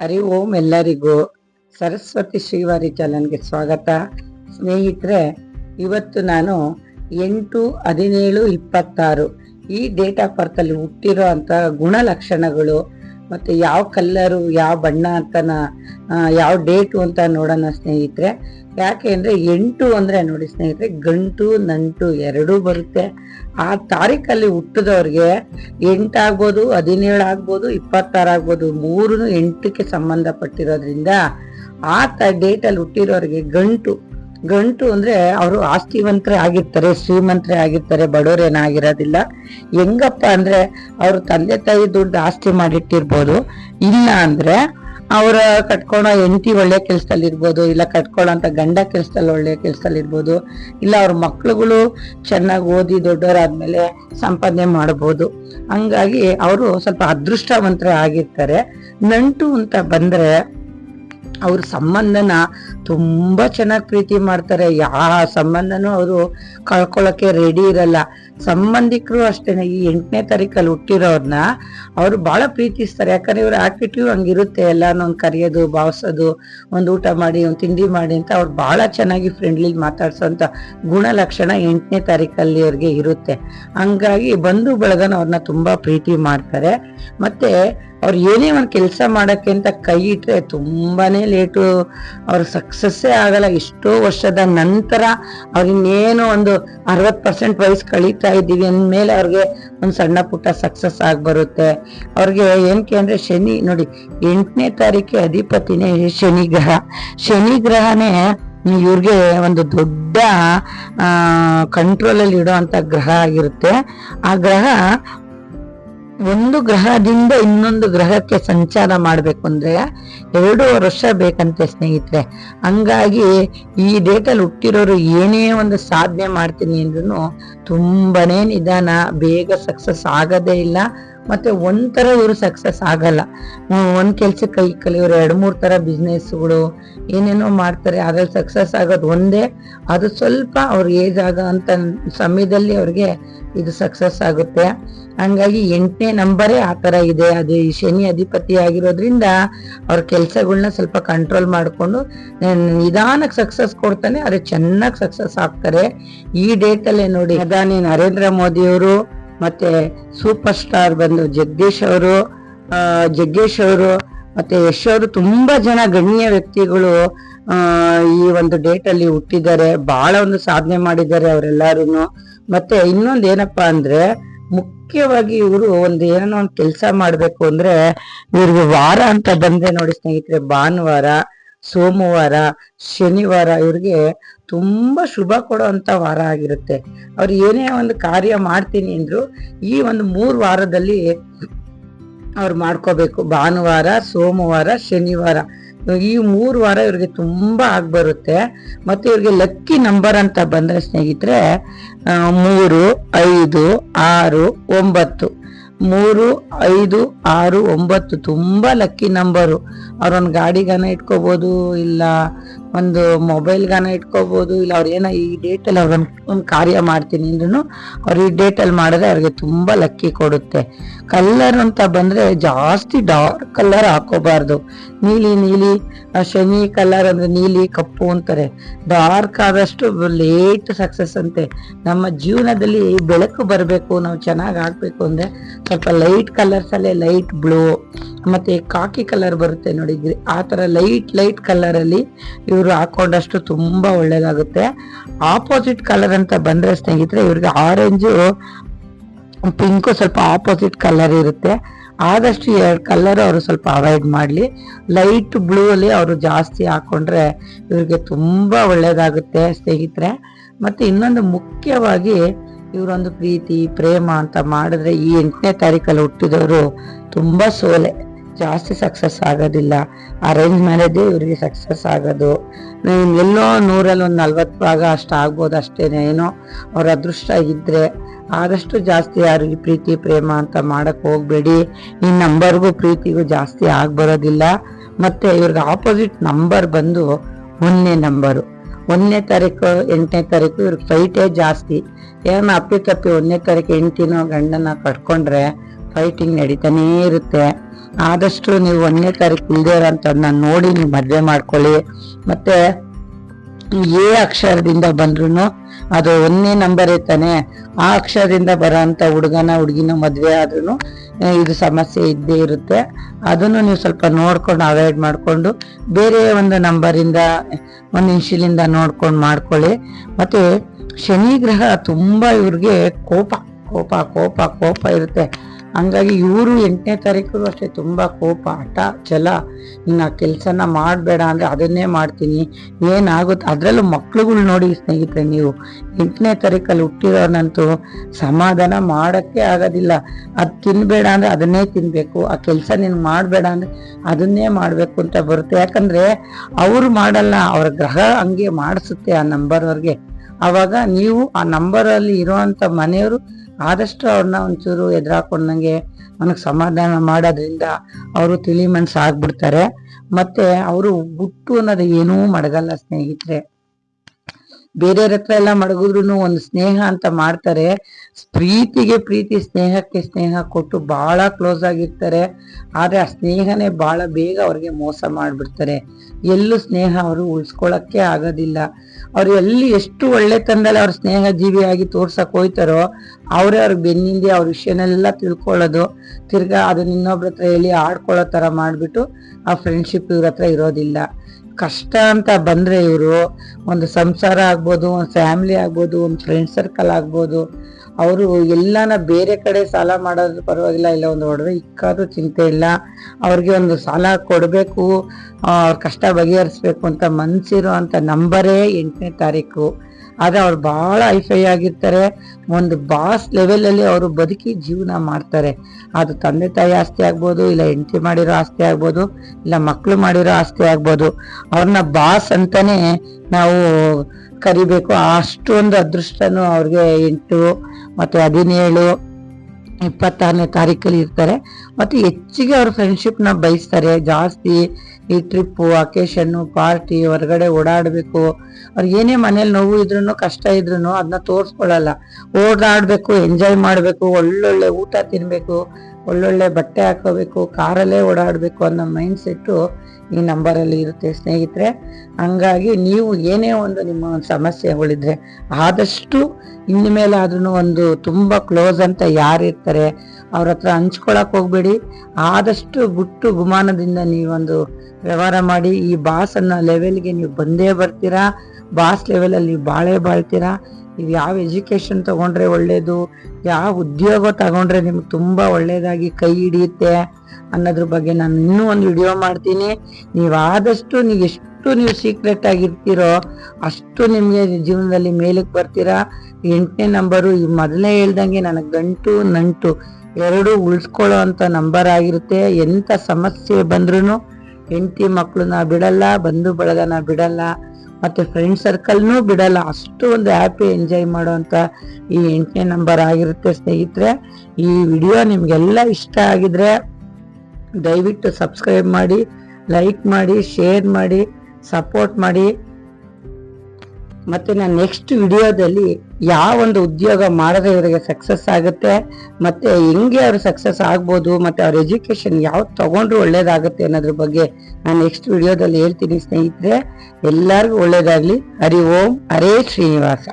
ಹರಿ ಓಂ ಎಲ್ಲರಿಗೂ ಸರಸ್ವತಿ ಶ್ರೀವಾರಿ ಚಾನಲ್ಗೆ ಸ್ವಾಗತ. ಸ್ನೇಹಿತರೆ, ಇವತ್ತು ನಾನು ಎಂಟು ಹದಿನೇಳು ಇಪ್ಪತ್ತಾರು ಈ ಡೇಟ್ ಆಫ್ ಬರ್ತಲ್ಲಿ ಹುಟ್ಟಿರೋ ಅಂಥ ಗುಣಲಕ್ಷಣಗಳು ಮತ್ತು ಯಾವ ಕಲ್ಲರು ಯಾವ ಬಣ್ಣ ಅಂತನ ಯಾವ ಡೇಟು ಅಂತ ನೋಡೋಣ ಸ್ನೇಹಿತರೆ. ಯಾಕೆ ಅಂದರೆ ಎಂಟು ಅಂದರೆ ನೋಡಿ ಸ್ನೇಹಿತರೆ, ಗಂಟು, ನಂಟು ಎರಡೂ ಬರುತ್ತೆ. ಆ ತಾರೀಕಲ್ಲಿ ಹುಟ್ಟಿದವ್ರಿಗೆ ಎಂಟಾಗ್ಬೋದು ಹದಿನೇಳು ಆಗ್ಬೋದು, ಇಪ್ಪತ್ತಾರು ಆಗ್ಬೋದು ಮೂರು ಎಂಟಕ್ಕೆ ಸಂಬಂಧಪಟ್ಟಿರೋದ್ರಿಂದ ಆ ತ ಡೇಟಲ್ಲಿ ಹುಟ್ಟಿರೋರಿಗೆ ಗಂಟು ಗಂಟು ಅಂದ್ರೆ ಅವರು ಆಸ್ತಿವಂತರೇ ಆಗಿರ್ತಾರೆ, ಶ್ರೀಮಂತರೇ ಆಗಿರ್ತಾರೆ ಬಡವರೇನಾಗಿರೋದಿಲ್ಲ ಹೆಂಗಪ್ಪ ಅಂದ್ರೆ ಅವ್ರ ತಂದೆ ತಾಯಿ ದುಡ್ಡು ಆಸ್ತಿ ಮಾಡಿಟ್ಟಿರ್ಬೋದು. ಇಲ್ಲ ಅಂದ್ರೆ ಅವರ ಕಟ್ಕೊಳೋ ಹೆಂಡತಿ ಒಳ್ಳೆ ಕೆಲಸದಲ್ಲಿ ಇರ್ಬೋದು, ಇಲ್ಲ ಕಟ್ಕೊಳ್ಳೋಂಥ ಗಂಡ ಕೆಲಸದಲ್ಲಿ ಒಳ್ಳೆ ಕೆಲಸದಲ್ಲಿ ಇರ್ಬೋದು, ಇಲ್ಲ ಅವ್ರ ಮಕ್ಳುಗಳು ಚೆನ್ನಾಗಿ ಓದಿ ದೊಡ್ಡವರಾದ್ಮೇಲೆ ಸಂಪಾದನೆ ಮಾಡ್ಬೋದು. ಹಂಗಾಗಿ ಅವರು ಸ್ವಲ್ಪ ಅದೃಷ್ಟವಂತರ ಆಗಿರ್ತಾರೆ. ನಂಟು ಅಂತ ಬಂದ್ರೆ ಅವ್ರ ಸಂಬಂಧನ ತುಂಬಾ ಚೆನ್ನಾಗಿ ಪ್ರೀತಿ ಮಾಡ್ತಾರೆ. ಯಾವ ಸಂಬಂಧನೂ ಅವರು ಕಳ್ಕೊಳ್ಳೋಕೆ ರೆಡಿ ಇರಲ್ಲ. ಸಂಬಂಧಿಕರು ಅಷ್ಟೇನೆ, ಈ ಎಂಟನೇ ತಾರೀಕಲ್ಲಿ ಹುಟ್ಟಿರೋರ್ನ ಅವರು ಬಹಳ ಪ್ರೀತಿಸ್ತಾರೆ. ಯಾಕಂದ್ರೆ ಇವ್ರ ಆಟಿಟ್ಯೂಡ್ ಹಂಗಿರುತ್ತೆ. ಎಲ್ಲಾನು ಒಂದು ಕರೆಯೋದು ಭಾವಿಸೋದು ಒಂದು ಊಟ ಮಾಡಿ, ಒಂದು ತಿಂಡಿ ಮಾಡಿ ಅಂತ ಅವ್ರು ಬಹಳ ಚೆನ್ನಾಗಿ ಫ್ರೆಂಡ್ಲಿ ಮಾತಾಡ್ಸೋಂಥ ಗುಣಲಕ್ಷಣ ಎಂಟನೇ ತಾರೀಕಲ್ಲಿ ಅವ್ರಿಗೆ ಇರುತ್ತೆ. ಹಂಗಾಗಿ ಬಂಧು ಬಳಗನ ಅವ್ರನ್ನ ತುಂಬಾ ಪ್ರೀತಿ ಮಾಡ್ತಾರೆ. ಮತ್ತೆ ಅವ್ರು ಏನೇ ಒಂದು ಕೆಲಸ ಮಾಡೋಕ್ಕೆ ಅಂತ ಕೈ ಇಟ್ಟರೆ ತುಂಬಾ ಲೇಟು ಅವ್ರ ಸಕ್ಸಸ್ಸೇ ಆಗಲ್ಲ. ಎಷ್ಟೋ ವರ್ಷದ ನಂತರ ಅವ್ರು ಇನ್ನೇನು ಒಂದು ಅರವತ್ತು ಪರ್ಸೆಂಟ್ ವಯಸ್ಸು ಕಳೀತಾ ಇದ್ದೀವಿ ಅಂದಮೇಲೆ ಅವ್ರಿಗೆ ಒಂದು ಸಣ್ಣ ಪುಟ್ಟ ಸಕ್ಸಸ್ ಆಗಿ ಬರುತ್ತೆ. ಅವ್ರಿಗೆ ಏನಕ್ಕೆ ಅಂದರೆ ಶನಿ, ನೋಡಿ ಎಂಟನೇ ತಾರೀಕಿಗೆ ಅಧಿಪತಿನೇ ಶನಿ ಗ್ರಹ. ಶನಿ ಗ್ರಹನೇ ಇವ್ರಿಗೆ ಒಂದು ದೊಡ್ಡ ಕಂಟ್ರೋಲಲ್ಲಿ ಇಡೋ ಅಂತ ಗ್ರಹ ಆಗಿರುತ್ತೆ. ಆ ಗ್ರಹ ಒಂದು ಗ್ರಹದಿಂದ ಇನ್ನೊಂದು ಗ್ರಹಕ್ಕೆ ಸಂಚಾರ ಮಾಡಬೇಕು ಅಂದ್ರೆ ಎರಡೂವರೆ ವರ್ಷ ಬೇಕಂತೆ ಸ್ನೇಹಿತರೆ. ಹಂಗಾಗಿ ಈ ಡೇಟಲ್ಲಿ ಹುಟ್ಟಿರೋರು ಏನೇ ಒಂದು ಸಾಧನೆ ಮಾಡ್ತೀನಿ ಅಂದ್ರೂ ತುಂಬಾನೇ ನಿಧಾನ, ಬೇಗ ಸಕ್ಸಸ್ ಆಗೋದೇ ಇಲ್ಲ. ಮತ್ತೆ ಒಂಥರ ಇವರು ಸಕ್ಸಸ್ ಆಗಲ್ಲ. ಒಂದು ಕೆಲ್ಸಕ್ಕೆ ಕೈ ಕಲಿಯೋರು ಎರಡು ಮೂರು ತರ ಬಿಸ್ನೆಸ್ಗಳು ಏನೇನೋ ಮಾಡ್ತಾರೆ, ಅದ್ರಲ್ಲಿ ಸಕ್ಸಸ್ ಆಗೋದು ಒಂದೇ. ಅದು ಸ್ವಲ್ಪ ಅವ್ರ ಏಜ್ ಆಗ ಅಂತ ಸಮಯದಲ್ಲಿ ಅವ್ರಿಗೆ ಇದು ಸಕ್ಸಸ್ ಆಗುತ್ತೆ. ಹಂಗಾಗಿ ಎಂಟನೇ ನಂಬರೇ ಆ ಥರ ಇದೆ. ಅದು ಈ ಶನಿ ಅಧಿಪತಿ ಆಗಿರೋದ್ರಿಂದ ಅವ್ರ ಕೆಲಸಗಳನ್ನ ಸ್ವಲ್ಪ ಕಂಟ್ರೋಲ್ ಮಾಡಿಕೊಂಡು ನಿಧಾನಕ್ಕೆ ಸಕ್ಸಸ್ ಕೊಡ್ತಾನೆ, ಆದರೆ ಚೆನ್ನಾಗಿ ಸಕ್ಸಸ್ ಆಗ್ತಾರೆ. ಈ ಡೇಟ್ ಅಲ್ಲೇ ನೋಡಿ, ಪ್ರಧಾನಿ ನರೇಂದ್ರ ಮೋದಿ ಅವರು, ಮತ್ತೆ ಸೂಪರ್ ಸ್ಟಾರ್ ಬಂದು ಜಗದೀಶ್ ಅವರು ಜಗ್ಗೇಶ್ ಅವರು, ಮತ್ತೆ ಯಶ್ ಅವರು, ತುಂಬಾ ಜನ ಗಣ್ಯ ವ್ಯಕ್ತಿಗಳು ಈ ಒಂದು ಡೇಟ್ ಅಲ್ಲಿ ಹುಟ್ಟಿದ್ದಾರೆ. ಬಹಳ ಒಂದು ಸಾಧನೆ ಮಾಡಿದ್ದಾರೆ ಅವರೆಲ್ಲಾರು ಮತ್ತೆ ಇನ್ನೊಂದು ಏನಪ್ಪಾ ಅಂದ್ರೆ ಮುಖ್ಯವಾಗಿ ಇವರು ಒಂದು ಏನೋ ಒಂದು ಕೆಲಸ ಮಾಡಬೇಕು ಅಂದ್ರೆ ಇವ್ರಿಗೆ ವಾರ ಅಂತ ಬಂದ್ರೆ ನೋಡಿ ಸ್ನೇಹಿತರೆ, ಭಾನುವಾರ, ಸೋಮವಾರ, ಶನಿವಾರ ಇವ್ರಿಗೆ ತುಂಬಾ ಶುಭ ಕೊಡುವಂತ ವಾರ ಆಗಿರುತ್ತೆ. ಅವ್ರು ಏನೇ ಒಂದು ಕಾರ್ಯ ಮಾಡ್ತೀನಿ ಅಂದ್ರು ಈ ಒಂದು ಮೂರು ವಾರದಲ್ಲಿ ಅವ್ರು ಮಾಡ್ಕೋಬೇಕು. ಭಾನುವಾರ, ಸೋಮವಾರ, ಶನಿವಾರ. ಈ ಮೂರು ವಾರ ಇವ್ರಿಗೆ ತುಂಬಾ ಆಗ್ಬರುತ್ತೆ ಮತ್ತೆ ಇವ್ರಿಗೆ ಲಕ್ಕಿ ನಂಬರ್ ಅಂತ ಬಂದ್ರೆ ಸ್ನೇಹಿತರೆ ಮೂರು, ಐದು, ಆರು, ಒಂಬತ್ತು. ಮೂರು, ಐದು, ಆರು, ಒಂಬತ್ತು ತುಂಬಾ ಲಕ್ಕಿ ನಂಬರು. ಅವ್ರೊಂದು ಗಾಡಿಗಾನ ಇಟ್ಕೋಬೋದು, ಇಲ್ಲ ಒಂದು ಮೊಬೈಲ್ಗಾನ ಇಟ್ಕೋಬೋದು, ಇಲ್ಲ ಅವ್ರು ಏನೋ ಈ ಡೇಟಲ್ಲಿ ಅವ್ರೊಂದು ಒಂದು ಕಾರ್ಯ ಮಾಡ್ತೀನಿ ಅಂದ್ರೂ ಅವ್ರು ಈ ಡೇಟಲ್ಲಿ ಮಾಡಿದ್ರೆ ಅವ್ರಿಗೆ ತುಂಬಾ ಲಕ್ಕಿ ಕೊಡುತ್ತೆ. ಕಲರ್ ಅಂತ ಬಂದ್ರೆ ಜಾಸ್ತಿ ಡಾರ್ಕ್ ಕಲರ್ ಹಾಕೋಬಾರ್ದು. ನೀಲಿ ನೀಲಿ ಶನಿ ಕಲರ್ ಅಂದ್ರೆ ನೀಲಿ, ಕಪ್ಪು ಅಂತಾರೆ. ಡಾರ್ಕ್ ಆದಷ್ಟು ಲೇಟ್ ಸಕ್ಸಸ್ ಅಂತೆ. ನಮ್ಮ ಜೀವನದಲ್ಲಿ ಬೆಳಕು ಬರಬೇಕು, ನಾವು ಚೆನ್ನಾಗಿ ಹಾಕ್ಬೇಕು ಅಂದ್ರೆ ಸ್ವಲ್ಪ ಲೈಟ್ ಕಲರ್ಸ್ ಅಲ್ಲೇ ಲೈಟ್ ಬ್ಲೂ ಮತ್ತೆ ಕಾಕಿ ಕಲರ್ ಬರುತ್ತೆ ನೋಡಿದ್ರಿ ಆ ತರ ಲೈಟ್ ಲೈಟ್ ಕಲರ್ ಅಲ್ಲಿ ಇವರು ಹಾಕೊಂಡಷ್ಟು ತುಂಬಾ ಒಳ್ಳೇದಾಗುತ್ತೆ. ಆಪೋಸಿಟ್ ಕಲರ್ ಅಂತ ಬಂದ್ರೆ ಸ್ನೇಹಿತರೆ, ಇವ್ರಿಗೆ ಆರೆಂಜು ಪಿಂಕು ಸ್ವಲ್ಪ ಆಪೋಸಿಟ್ ಕಲರ್ ಇರುತ್ತೆ. ಆದಷ್ಟು ಎರಡು ಕಲರ್ ಅವರು ಸ್ವಲ್ಪ ಅವಾಯ್ಡ್ ಮಾಡಲಿ. ಲೈಟ್ ಬ್ಲೂ ಅಲ್ಲಿ ಅವರು ಜಾಸ್ತಿ ಹಾಕೊಂಡ್ರೆ ಇವ್ರಿಗೆ ತುಂಬಾ ಒಳ್ಳೇದಾಗುತ್ತೆ ಸ್ನೇಹಿತರೆ. ಮತ್ತೆ ಇನ್ನೊಂದು ಮುಖ್ಯವಾಗಿ ಇವರೊಂದು ಪ್ರೀತಿ, ಪ್ರೇಮ ಅಂತ ಮಾಡಿದ್ರೆ ಈ ಎಂಟನೇ ತಾರೀಕಲ್ಲಿ ಹುಟ್ಟಿದವರು ತುಂಬಾ ಸೋಲೆ. ಜಾಸ್ತಿ ಸಕ್ಸಸ್ ಆಗೋದಿಲ್ಲ. ಅರೇಂಜ್ ಮ್ಯಾರೇಜೇ ಇವರಿಗೆ ಸಕ್ಸಸ್ ಆಗೋದು. ಎಲ್ಲೋ ನೂರಲ್ಲಿ ಒಂದು ನಲ್ವತ್ತು ಭಾಗ ಅಷ್ಟು ಆಗ್ಬೋದು ಅಷ್ಟೇ ಏನೋ ಅವ್ರ ಅದೃಷ್ಟ ಇದ್ದರೆ ಆದಷ್ಟು ಜಾಸ್ತಿ ಯಾರಿಗೆ ಪ್ರೀತಿ, ಪ್ರೇಮ ಅಂತ ಮಾಡೋಕ್ಕೆ ಹೋಗಬೇಡಿ. ಈ ನಂಬರ್ಗೂ ಪ್ರೀತಿಗೂ ಜಾಸ್ತಿ ಆಗ್ಬರೋದಿಲ್ಲ ಮತ್ತು ಇವ್ರಿಗೆ ಆಪೋಸಿಟ್ ನಂಬರ್ ಬಂದು ಒಂದನೇ ನಂಬರು ಒಂದನೇ ತಾರೀಕು, ಎಂಟನೇ ತಾರೀಕು ಇವ್ರಿಗೆ ಫೈಟೇ ಜಾಸ್ತಿ. ಏನೋ ಅಪ್ಪಿ ತಪ್ಪಿ ಒಂದನೇ ತಾರೀಕು ಎಂಟಿನೋ ಗಂಡನ ಕಟ್ಕೊಂಡ್ರೆ ಫೈಟಿಂಗ್ ನಡೀತಾನೇ ಇರುತ್ತೆ. ಆದಷ್ಟು ನೀವು ಒಂದನೇ ತಾರೀಕು ಇಲ್ಲದೆ ಇರೋಂಥದ್ದನ್ನ ನೋಡಿ ನೀವು ಮದುವೆ ಮಾಡ್ಕೊಳ್ಳಿ. ಮತ್ತೆ ಎ ಅಕ್ಷರದಿಂದ ಬಂದ್ರೂ ಅದು ಒಂದನೇ ನಂಬರ್ ಇರ್ತಾನೆ. ಆ ಅಕ್ಷರದಿಂದ ಬರೋಂಥ ಹುಡುಗನ, ಹುಡುಗಿನ ಮದುವೆ ಆದ್ರೂ ಇದು ಸಮಸ್ಯೆ ಇದ್ದೇ ಇರುತ್ತೆ. ಅದನ್ನು ನೀವು ಸ್ವಲ್ಪ ನೋಡ್ಕೊಂಡು ಅವಾಯ್ಡ್ ಮಾಡಿಕೊಂಡು ಬೇರೆ ಒಂದು ನಂಬರಿಂದ ಒಂದು ಇನ್ಶಿಲಿಂದ ನೋಡ್ಕೊಂಡು ಮಾಡ್ಕೊಳ್ಳಿ. ಮತ್ತೆ ಶನಿ ಗ್ರಹ ತುಂಬಾ ಇವ್ರಿಗೆ ಕೋಪ ಕೋಪ ಕೋಪ ಕೋಪ ಇರುತ್ತೆ. ಹಂಗಾಗಿ ಇವರು ಎಂಟನೇ ತಾರೀಕು ಅಷ್ಟೇ ತುಂಬ ಕೋಪ, ಹಠ, ಛಲ. ಇನ್ನು ಕೆಲಸನ ಮಾಡಬೇಡ ಅಂದರೆ ಅದನ್ನೇ ಮಾಡ್ತೀನಿ. ಏನಾಗುತ್ತೆ? ಅದರಲ್ಲೂ ಮಕ್ಳುಗಳು ನೋಡಿ ಸ್ನೇಹಿತರೆ ನೀವು. ಎಂಟನೇ ತಾರೀಕಲ್ಲಿ ಹುಟ್ಟಿರೋನಂತೂ ಸಮಾಧಾನ ಮಾಡೋಕ್ಕೆ ಆಗೋದಿಲ್ಲ. ಅದು ತಿನ್ನಬೇಡ ಅಂದರೆ ಅದನ್ನೇ ತಿನ್ನಬೇಕು ಆ ಕೆಲಸ ನಿನ್ಗೆ ಮಾಡಬೇಡ ಅಂದರೆ ಅದನ್ನೇ ಮಾಡಬೇಕು ಅಂತ ಬರುತ್ತೆ. ಯಾಕಂದರೆ ಅವರು ಮಾಡಲ್ಲ, ಅವರ ಗ್ರಹ ಹಂಗೆ ಮಾಡಿಸುತ್ತೆ ಆ ನಂಬರ್ ಅವ್ರಿಗೆ. ಅವಾಗ ನೀವು ಆ ನಂಬರಲ್ಲಿ ಇರುವಂಥ ಮನೆಯವರು ಆದಷ್ಟು ಅವ್ರನ್ನ ಒಂಚೂರು ಎದುರಾಕೊಂಡಂಗೆ ಅವನಿಗೆ ಸಮಾಧಾನ ಮಾಡೋದ್ರಿಂದ ಅವರು ತಿಳಿ ಮನ್ಸು ಆಗ್ಬಿಡ್ತಾರೆ. ಮತ್ತೆ ಅವರು ಗುಟ್ಟು ಅನ್ನೋದು ಏನೂ ಮಡಗಲ್ಲ ಸ್ನೇಹಿತರೆ. ಬೇರೆಯವ್ರ ಹತ್ರ ಎಲ್ಲ ಮಡಗಿದ್ರು ಒಂದು ಸ್ನೇಹ ಅಂತ ಮಾಡ್ತಾರೆ. ಪ್ರೀತಿಗೆ ಪ್ರೀತಿ, ಸ್ನೇಹಕ್ಕೆ ಸ್ನೇಹ ಕೊಟ್ಟು ಬಹಳ ಕ್ಲೋಸ್ ಆಗಿರ್ತಾರೆ. ಆದ್ರೆ ಆ ಸ್ನೇಹನೇ ಬಹಳ ಬೇಗ ಅವ್ರಿಗೆ ಮೋಸ ಮಾಡಿಬಿಡ್ತಾರೆ. ಎಲ್ಲೂ ಸ್ನೇಹ ಅವರು ಉಳಿಸ್ಕೊಳಕ್ಕೆ ಆಗೋದಿಲ್ಲ. ಅವ್ರು ಎಲ್ಲಿ ಎಷ್ಟು ಒಳ್ಳೆತನದಲ್ಲಿ ಅವ್ರ ಸ್ನೇಹ ಜೀವಿಯಾಗಿ ತೋರ್ಸಕ್ ಹೋಯ್ತಾರೋ, ಅವರೇ ಅವ್ರಿಗೆ ಬೆನ್ನಿಂದೆ ಅವ್ರ ವಿಷಯನೆಲ್ಲ ತಿಳ್ಕೊಳ್ಳೋದು. ತಿರ್ಗಾ ಅದನ್ನ ಇನ್ನೊಬ್ರ ಹತ್ರ ಹೇಳಿ ಆಡ್ಕೊಳ್ಳೋ ತರ ಮಾಡಿಬಿಟ್ಟು ಆ ಫ್ರೆಂಡ್ಶಿಪ್ ಇವ್ರ ಹತ್ರ ಇರೋದಿಲ್ಲ. ಕಷ್ಟ ಅಂತ ಬಂದ್ರೆ ಇವರು, ಒಂದು ಸಂಸಾರ ಆಗ್ಬೋದು, ಒಂದು ಫ್ಯಾಮಿಲಿ ಆಗ್ಬೋದು, ಒಂದು ಫ್ರೆಂಡ್ ಸರ್ಕಲ್ ಆಗ್ಬೋದು, ಅವರು ಎಲ್ಲಾನ ಬೇರೆ ಕಡೆ ಸಾಲ ಮಾಡೋದು ಪರವಾಗಿಲ್ಲ, ಇಲ್ಲ ಒಂದು ಒಡವೆ ಇಕ್ಕಾದ್ರೂ ಚಿಂತೆ ಇಲ್ಲ, ಅವ್ರಿಗೆ ಒಂದು ಸಾಲ ಕೊಡಬೇಕು ಅವ್ರ ಕಷ್ಟ ಬಗೆಹರಿಸ್ಬೇಕು ಅಂತ ಮನ್ಸಿರೋ ಅಂತ ನಂಬರೇ ಎಂಟನೇ ತಾರೀಕು. ಆದ್ರೆ ಅವ್ರು ಬಹಳ ಐಫೈ ಆಗಿರ್ತಾರೆ. ಒಂದು ಬಾಸ್ ಲೆವೆಲಲ್ಲಿ ಅವರು ಬದುಕಿ ಜೀವನ ಮಾಡ್ತಾರೆ. ಅದು ತಂದೆ ತಾಯಿ ಆಸ್ತಿ ಆಗ್ಬೋದು, ಇಲ್ಲ ಎಂಟ್ರಿ ಮಾಡಿರೋ ಆಸ್ತಿ ಆಗ್ಬೋದು, ಇಲ್ಲ ಮಕ್ಕಳು ಮಾಡಿರೋ ಆಸ್ತಿ ಆಗ್ಬೋದು. ಅವ್ರನ್ನ ಬಾಸ್ ಅಂತಾನೆ ನಾವು ಕರಿಬೇಕು. ಅಷ್ಟೊಂದು ಅದೃಷ್ಟನು ಅವ್ರಿಗೆ ಎಂಟು, ಮತ್ತೆ ಹದಿನೇಳು, ಇಪ್ಪತ್ತಾರನೇ ತಾರೀಕಲ್ಲಿ ಇರ್ತಾರೆ. ಮತ್ತೆ ಹೆಚ್ಚಿಗೆ ಅವ್ರ ಫ್ರೆಂಡ್ಶಿಪ್ನ ಬಯಸ್ತಾರೆ. ಜಾಸ್ತಿ ಈ ಟ್ರಿಪ್ಪು ಅಕೇಶನ್ನು ಪಾರ್ಟಿ ಹೊರಗಡೆ ಓಡಾಡಬೇಕು. ಅವ್ರಿಗೆ ಏನೇ ಮನೇಲಿ ನೋವು ಇದ್ರೂ ಕಷ್ಟ ಇದ್ರೂ ಅದನ್ನ ತೋರಿಸ್ಕೊಳ್ಳಲ್ಲ ಓಡಾಡಬೇಕು ಎಂಜಾಯ್ ಮಾಡಬೇಕು, ಒಳ್ಳೊಳ್ಳೆ ಊಟ ತಿನ್ನಬೇಕು ಒಳ್ಳೊಳ್ಳೆ ಬಟ್ಟೆ ಹಾಕೋಬೇಕು ಕಾರಲ್ಲೇ ಓಡಾಡಬೇಕು ಅನ್ನೋ ಮೈಂಡ್ ಸೆಟ್ಟು ಈ ನಂಬರಲ್ಲಿ ಇರುತ್ತೆ ಸ್ನೇಹಿತರೆ. ಹಂಗಾಗಿ ನೀವು ಏನೇ ಒಂದು ನಿಮ್ಮ ಒಂದು ಸಮಸ್ಯೆಗಳಿದ್ರೆ ಆದಷ್ಟು ಇನ್ನು ಆದ್ರೂ ಒಂದು ತುಂಬ ಕ್ಲೋಸ್ ಅಂತ ಯಾರಿರ್ತಾರೆ. ಅವ್ರ ಹತ್ರ ಹಂಚ್ಕೊಳಕ್ ಹೋಗ್ಬೇಡಿ. ಆದಷ್ಟು ಗುಟ್ಟು ಗುಮಾನದಿಂದ ನೀವೊಂದು ವ್ಯವಹಾರ ಮಾಡಿ, ಈ ಬಾಸ್ ಅನ್ನೋ ಲೆವೆಲ್ಗೆ ನೀವು ಬಂದೇ ಬರ್ತೀರಾ? ಬಾಸ್ ಲೆವೆಲಲ್ಲಿ ನೀವು ಬಾಳೆ ಬಾಳ್ತೀರಾ? ನೀವು ಯಾವ ಎಜುಕೇಶನ್ ತಗೊಂಡ್ರೆ ಒಳ್ಳೇದು? ಯಾವ ಉದ್ಯೋಗ ತಗೊಂಡ್ರೆ ನಿಮ್ಗೆ ತುಂಬಾ ಒಳ್ಳೇದಾಗಿ ಕೈ ಹಿಡಿಯುತ್ತೆ? ಅನ್ನೋದ್ರ ಬಗ್ಗೆ ನಾನು ಇನ್ನೂ ಒಂದು ವಿಡಿಯೋ ಮಾಡ್ತೀನಿ. ನೀವು ಆದಷ್ಟು ನೀವು ಎಷ್ಟು ನೀವು ಸೀಕ್ರೆಟ್ ಆಗಿರ್ತೀರೋ ಅಷ್ಟು ನಿಮಗೆ ಜೀವನದಲ್ಲಿ ಮೇಲಕ್ಕೆ ಬರ್ತೀರಾ. ಎಂಟನೇ ನಂಬರು ಈ ಮೊದಲೇ ಹೇಳ್ದಂಗೆ ನನಗೆ ಗಂಟು ನಂಟು. ಎರಡು ಉಳಿಸ್ಕೊಳ್ಳೋ ಅಂತ ನಂಬರ್ ಆಗಿರುತ್ತೆ. ಎಂಥ ಸಮಸ್ಯೆ ಬಂದ್ರೂ ಹೆಂಡತಿ ಮಕ್ಕಳನ್ನ ಬಿಡಲ್ಲ, ಬಂಧು ಬಳಗನ ಬಿಡಲ್ಲ, ಮತ್ತೆ ಫ್ರೆಂಡ್ ಸರ್ಕಲ್ನೂ ಬಿಡಲ್ಲ. ಅಷ್ಟು ಒಂದು ಹ್ಯಾಪಿ ಎಂಜಾಯ್ ಮಾಡೋವಂಥ ಈ ಎಂಟನೇ ನಂಬರ್ ಆಗಿರುತ್ತೆ ಸ್ನೇಹಿತರೆ. ಈ ವಿಡಿಯೋ ನಿಮಗೆಲ್ಲ ಇಷ್ಟ ಆಗಿದ್ರೆ ದಯವಿಟ್ಟು ಸಬ್ಸ್ಕ್ರೈಬ್ ಮಾಡಿ ಲೈಕ್ ಮಾಡಿ ಶೇರ್ ಮಾಡಿ ಸಪೋರ್ಟ್ ಮಾಡಿ. ಮತ್ತೆ ನಾನು ನೆಕ್ಸ್ಟ್ ವಿಡಿಯೋದಲ್ಲಿ ಯಾವ ಒಂದು ಉದ್ಯೋಗ ಮಾಡಿದ್ರೆ ಇವರಿಗೆ ಸಕ್ಸಸ್ ಆಗುತ್ತೆ, ಮತ್ತೆ ಹೆಂಗೆ ಅವರು ಸಕ್ಸಸ್ ಆಗ್ಬೋದು, ಮತ್ತೆ ಅವ್ರ ಎಜುಕೇಷನ್ ಯಾವ್ದು ತಗೊಂಡ್ರೂ ಒಳ್ಳೇದಾಗುತ್ತೆ ಅನ್ನೋದ್ರ ಬಗ್ಗೆ ನಾನು ನೆಕ್ಸ್ಟ್ ವಿಡಿಯೋದಲ್ಲಿ ಹೇಳ್ತೀನಿ ಸ್ನೇಹಿತರೆ. ಎಲ್ಲರಿಗೂ ಒಳ್ಳೇದಾಗ್ಲಿ. ಹರಿ ಓಂ. ಹರೇ ಶ್ರೀನಿವಾಸ.